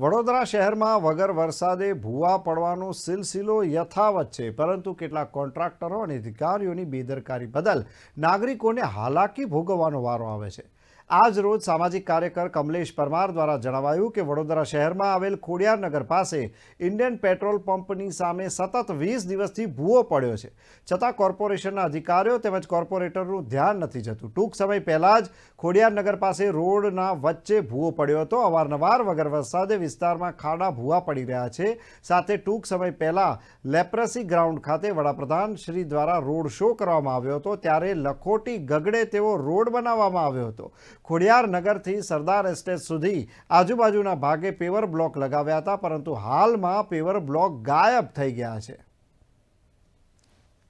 વડોદરા શહેરમાં વગર વરસાદે ભૂવા પડવાનો સિલસિલો યથાવત છે, પરંતુ કેટલાક કોન્ટ્રાક્ટરો અને અધિકારીઓની બેદરકારી બદલ નાગરિકોને હાલાકી ભોગવવાનો વારો આવે છે. આજ રોજ સામાજિક કાર્યકર કમલેશ પરમાર દ્વારા જણાવાયું કે વડોદરા શહેરમાં આવેલ ખોડિયારનગર પાસે ઇન્ડિયન પેટ્રોલ પંપની સામે સતત વીસ દિવસથી ભૂવો પડ્યો છે. છતાં કોર્પોરેશનના અધિકારીઓ તેમજ કોર્પોરેટરનું ધ્યાન નથી જતું. ટૂંક સમય પહેલાં જ ખોડિયારનગર પાસે રોડના વચ્ચે ભૂવો પડ્યો હતો. અવારનવાર વગર વરસાદે વિસ્તારમાં ખાડા ભૂવા પડી રહ્યા છે. સાથે ટૂંક સમય પહેલાં લેપ્રસી ગ્રાઉન્ડ ખાતે વડાપ્રધાન શ્રી દ્વારા રોડ શો કરવામાં આવ્યો હતો. ત્યારે લખોટી ગગડે તેવો રોડ બનાવવામાં આવ્યો હતો. ખોડિયાર નગરથી સરદાર એસ્ટેટ સુધી આજુબાજુના ભાગે પેવર બ્લોક લગાવ્યા હતા, પરંતુ હાલમાં પેવર બ્લોક ગાયબ થઈ ગયા છે.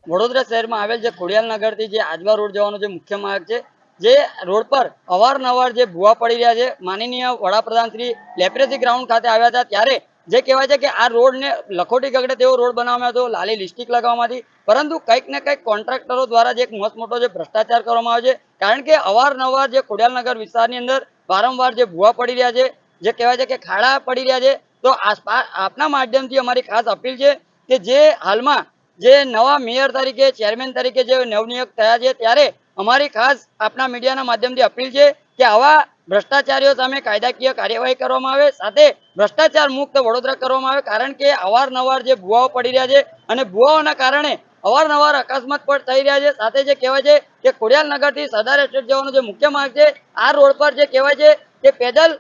વડોદરા શહેરમાં આવેલ જે ખોડિયાલ જે આજવા રોડ જવાનો જે મુખ્ય માર્ગ છે, જે રોડ પર અવારનવાર જે ભૂવા પડી રહ્યા છે, માનનીય વડાપ્રધાન શ્રી લેપ્રેસી ગ્રાઉન્ડ ખાતે આવ્યા હતા, ત્યારે જે કહેવાય છે કે આ રોડને લખોટી ગગડે તેવો રોડ બનાવવામાં હતો, લાલી લિસ્ટિક લગાવવામાં હતી પરંતુ કંઈક ને કંઈક કોન્ટ્રાક્ટરો દ્વારા જે એક મસ્ત મોટો જે ભ્રષ્ટાચાર કરવામાં આવે છે. કારણ કે અવારનવાર જે ખોડિયાલનગર વિસ્તારની અંદર વારંવાર જે ભૂવા પડી રહ્યા છે, જે કહેવાય છે કે ખાડા પડી રહ્યા છે, તો આપના માધ્યમથી અમારી ખાસ અપીલ છે કે જે હાલમાં જે નવા મેયર તરીકે, ચેરમેન તરીકે જે નવનિયુક્ત થયા છે, ત્યારે અમારી ખાસ આપના મીડિયાના માધ્યમથી અપીલ છે કે આવા ભ્રષ્ટાચારીઓ સામે કાયદાકીય કાર્યવાહી કરવામાં આવે, સાથે ભ્રષ્ટાચાર મુક્ત વડોદરા કરવામાં આવે, કારણ કે અવારનવાર જે ભુવાઓ પડી રહ્યા છે અને ભુવાઓના કારણે અવારનવાર અકસ્માત પણ થઈ રહ્યા છે. સાથે જે કહેવાય છે કે ખોડિયાલ નગરથી સરદાર એસ્ટેટ જવાનો જે મુખ્ય માર્ગ છે, આ રોડ પર જે કહેવાય છે કે પેદલ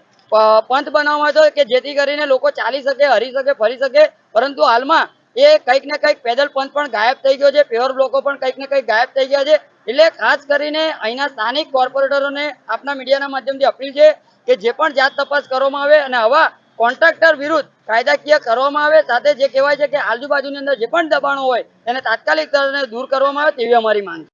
પંથ બનાવવામાં આવ્યો કે જેથી કરીને લોકો ચાલી શકે, હરી શકે, ફરી શકે, પરંતુ હાલમાં એ કંઈક ને કંઈક પેદલ પંથ પણ ગાયબ થઈ ગયો છે. પેવર બ્લોકો પણ કંઈક ને કંઈક ગાયબ થઈ ગયા છે. એટલે ખાસ કરીને અહીંના સ્થાનિક કોર્પોરેટરોને આપના મીડિયાના માધ્યમથી અપીલ છે કે જે પણ જાત તપાસ કરવામાં આવે અને આવા કોન્ટ્રાક્ટર વિરુદ્ધ કાયદાકીય કરવામાં આવે, સાથે જે કહેવાય છે કે આજુબાજુની અંદર જે પણ દબાણો હોય એને તાત્કાલિક દૂર કરવામાં આવે તેવી અમારી માંગ છે.